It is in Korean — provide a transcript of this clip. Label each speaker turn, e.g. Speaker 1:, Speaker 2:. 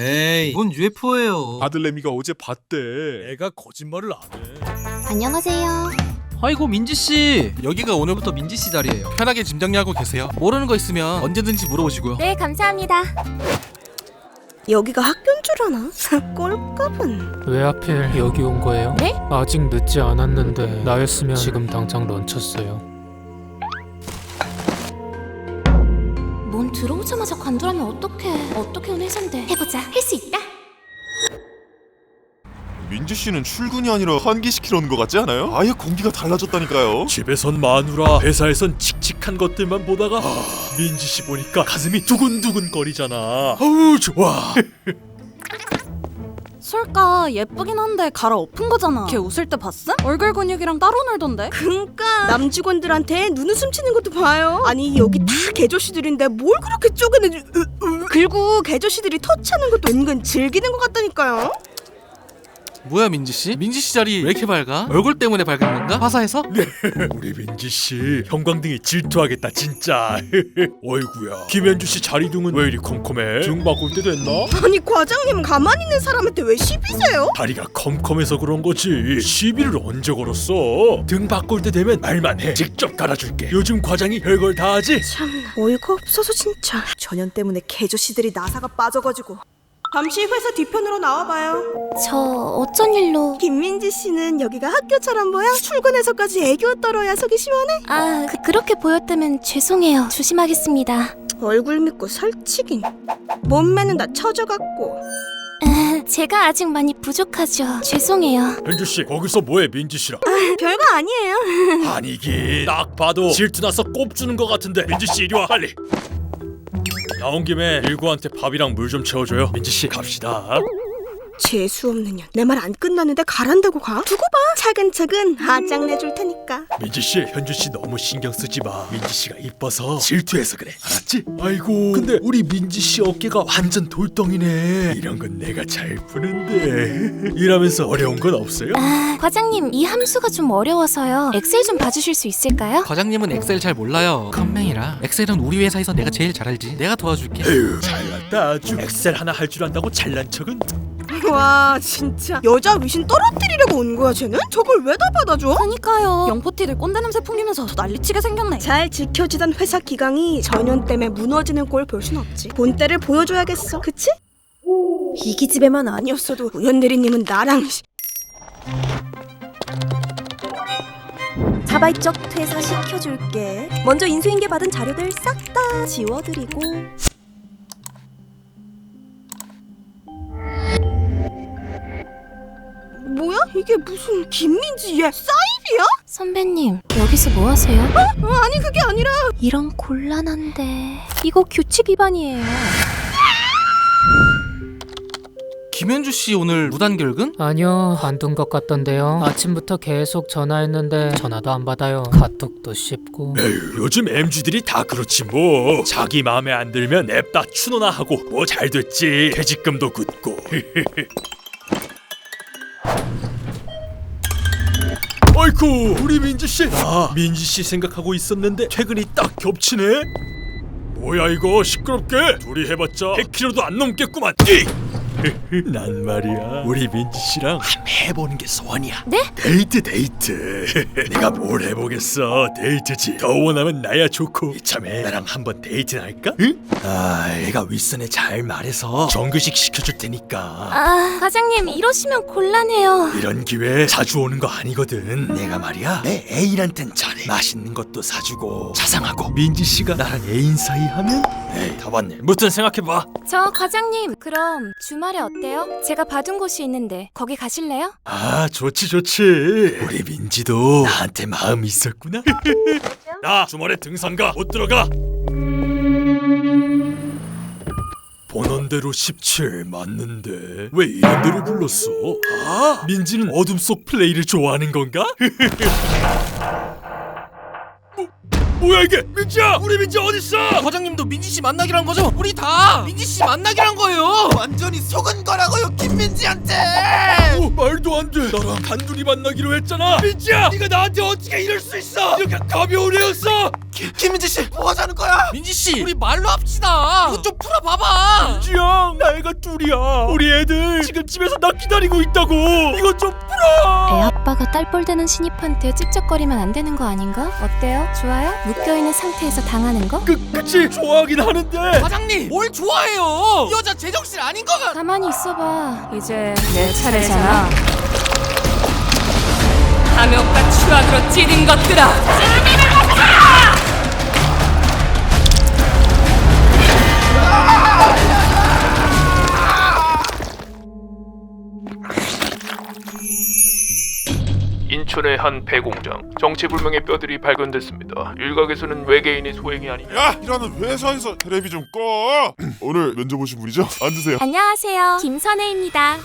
Speaker 1: 에이, 뭔 UFO예요?
Speaker 2: 아들내미가 어제 봤대.
Speaker 3: 애가 거짓말을 안 해.
Speaker 4: 안녕하세요.
Speaker 1: 아이고 민지 씨, 여기가 오늘부터 민지 씨 자리예요. 편하게 짐 정리하고 계세요. 모르는 거 있으면 언제든지 물어보시고요.
Speaker 4: 네, 감사합니다.
Speaker 5: 여기가 학교인 줄 아나? 꼴값은
Speaker 6: 왜 하필 여기 온 거예요?
Speaker 4: 네?
Speaker 6: 아직 늦지 않았는데 나였으면 지금 당장 런쳤어요.
Speaker 4: 뭔 들어오자마자 관두라면 어떡해. 어떻게 온 회사인데. 해보자. 할 수 있다.
Speaker 2: 민지 씨는 출근이 아니라 환기시키러 온것 같지 않아요? 아예 공기가 달라졌다니까요.
Speaker 3: 집에선 마누라, 회사에선 칙칙한 것들만 보다가 아, 민지 씨 보니까 가슴이 두근두근 거리잖아. 아우 좋아.
Speaker 7: 솔까 예쁘긴 한데 갈아엎은 거잖아. 걔 웃을 때 봤어? 얼굴 근육이랑 따로 놀던데.
Speaker 5: 그니까 남 직원들한테 눈웃음 치는 것도 봐요 아니 여기 다 개조씨들인데 뭘 그렇게 쪼개내 으, 으. 그리고 개조씨들이 터치하는 것도 은근 즐기는 것 같다니까요
Speaker 1: 뭐야 민지 씨? 민지 씨 자리 왜 이렇게 밝아? 얼굴 때문에 밝은 건가? 화사해서?
Speaker 3: 우리 민지 씨 형광등이 질투하겠다 진짜. 어이구야. 김현주 씨 자리 등은 왜 이리 컴컴해? 등 바꿀 때 됐나?
Speaker 5: 아니 과장님 가만히 있는 사람한테 왜 시비세요?
Speaker 3: 다리가 컴컴해서 그런 거지. 시비를 언제 걸었어? 등 바꿀 때 되면 말만 해. 직접 갈아줄게. 요즘 과장이 별걸 다 하지.
Speaker 5: 참나 어이가 없어서 진짜 전현 때문에 개조씨들이 나사가 빠져가지고 잠시 회사 뒤편으로 나와봐요
Speaker 4: 저 어쩐 일로?
Speaker 5: 김민지 씨는 여기가 학교처럼 보여? 출근해서까지 애교 떨어야 속이 시원해?
Speaker 4: 아, 그, 그렇게 보였다면 죄송해요. 조심하겠습니다.
Speaker 5: 얼굴 믿고 설치긴 몸매는 다 처져갖고
Speaker 4: 아, 제가 아직 많이 부족하죠. 죄송해요.
Speaker 3: 현주 씨 거기서 뭐해 민지 씨랑?
Speaker 5: 별거 아니에요
Speaker 3: 아니긴 딱 봐도 질투 나서 꼽주는 것 같은데 민지 씨 이리 와 빨리. 나온 김에 일구한테 밥이랑 물 좀 채워줘요. 민지 씨 갑시다.
Speaker 5: 재수 없는 년. 내 말 안 끝났는데 가란다고 가? 두고 봐. 차근차근 하장 내줄 테니까.
Speaker 3: 민지 씨, 현주 씨 너무 신경 쓰지 마. 민지 씨가 이뻐서 질투해서 그래. 알았지? 아이고. 근데 우리 민지 씨 어깨가 완전 돌덩이네. 이런 건 내가 잘 푸는데. 일하면서 어려운 건 없어요?
Speaker 4: 아, 과장님, 이 함수가 좀 어려워서요. 엑셀 좀 봐주실 수 있을까요?
Speaker 1: 과장님은 엑셀 잘 몰라요. 컴맹이라. 엑셀은 우리 회사에서 내가 제일 잘 알지. 내가 도와줄게.
Speaker 3: 에휴, 잘났다 아주. 엑셀 하나 할 줄 안다고 잘난 척은?
Speaker 5: 와 진짜 여자 위신 떨어뜨리려고 온 거야 쟤는? 저걸 왜 다 받아줘?
Speaker 7: 그니까요. 영포티들 꼰대 냄새 풍기면서 더 난리치게 생겼네.
Speaker 5: 잘 지켜지던 회사 기강이 전현 때문에 무너지는 꼴 볼 순 없지. 본때를 보여줘야겠어. 그치? 이 기 집에만 아니었어도 우연 대리님은 나랑 시- 자발적 퇴사 시켜줄게. 먼저 인수인계 받은 자료들 싹 다 지워드리고 이게 무슨 김민지 얘 사입이야?
Speaker 4: 선배님, 여기서 뭐 하세요?
Speaker 5: 어, 아니 그게 아니라
Speaker 4: 이런 곤란한데. 이거 규칙 위반이에요.
Speaker 1: 김현주 씨 오늘 무단 결근?
Speaker 6: 아니요, 안 둔 것 같던데요. 아침부터 계속 전화했는데 전화도 안 받아요. 카톡도 씹고.
Speaker 3: 에휴, 요즘 MG들이 다 그렇지 뭐. 자기 마음에 안 들면 냅다 추노나 하고 뭐 잘 됐지. 퇴직금도 굳고. 아이쿠 우리 민지 씨. 나 민지 씨 생각하고 있었는데 퇴근이 딱 겹치네. 뭐야 이거 시끄럽게 둘이 해봤자 100kg도 안 넘겠구만. 이! 난 말이야 우리 민지 씨랑 한번 해보는 게 소원이야.
Speaker 4: 네?
Speaker 3: 데이트 데이트. 내가 뭘 해보겠어 데이트지. 더 원하면 나야 좋고 이참에 나랑 한번 데이트 할까? 응? 아 애가 윗선에 잘 말해서 정규식 시켜줄 테니까.
Speaker 4: 아, 과장님, 이러시면 곤란해요.
Speaker 3: 이런 기회 자주 오는 거 아니거든. 내가 말이야 내 애인한텐 잘해. 맛있는 것도 사주고 자상하고 민지 씨가 나랑 애인 사이 하면 에이 다 봤네. 무튼 생각해봐.
Speaker 4: 저 과장님, 그럼 주말 에 어때요? 제가 봐둔 곳이 있는데 거기 가실래요?
Speaker 3: 아 좋지 좋지. 우리 민지도 나한테 마음이 있었구나. 나 주말에 등산 가 못 들어가. 번원대로 17 맞는데 왜 이런 데를 불렀어? 아 민지는 어둠 속 플레이를 좋아하는 건가? 뭐, 뭐야 이게 민지야 우리 민지 어딨어?
Speaker 1: 과장님도 민지 씨 만나기로 한 거죠? 우리 다 민지 씨 만나기로 한 거예요. 완전히 속은 거라고요 김민지한테.
Speaker 3: 어, 말도 안돼 나랑 단둘이 만나기로 했잖아 민지야 네가 나한테 어떻게 이럴 수 있어 이렇게 가벼운 애였어
Speaker 1: 김민지 씨, 뭐 하자는 거야? 민지 씨, 우리 말로 합시다. 이거 좀 풀어봐봐.
Speaker 3: 민지야 나이가 둘이야 우리 애들 지금 집에서 나 기다리고 있다고 이거 좀
Speaker 4: 애 아빠가 딸볼 되는 신입한테 찝쩍거리면 안 되는 거 아닌가? 어때요? 좋아요? 묶여있는 상태에서 당하는 거?
Speaker 3: 그, 그치 좋아하긴 하는데
Speaker 1: 과장님, 뭘 좋아해요? 이 여자 제정신 아닌 거가.
Speaker 4: 가만히 있어봐 이제 내 차례잖아
Speaker 8: 탐욕과 추악으로 찌든 것들아
Speaker 9: 인천의 한 배공장 정체불명의 뼈들이 발견됐습니다. 일각에서는 외계인의 소행이 아니냐
Speaker 2: 야 일하는 회사에서 텔레비 좀 꺼. 오늘 면접 오신 분이죠? 앉으세요.
Speaker 4: 안녕하세요 김선혜입니다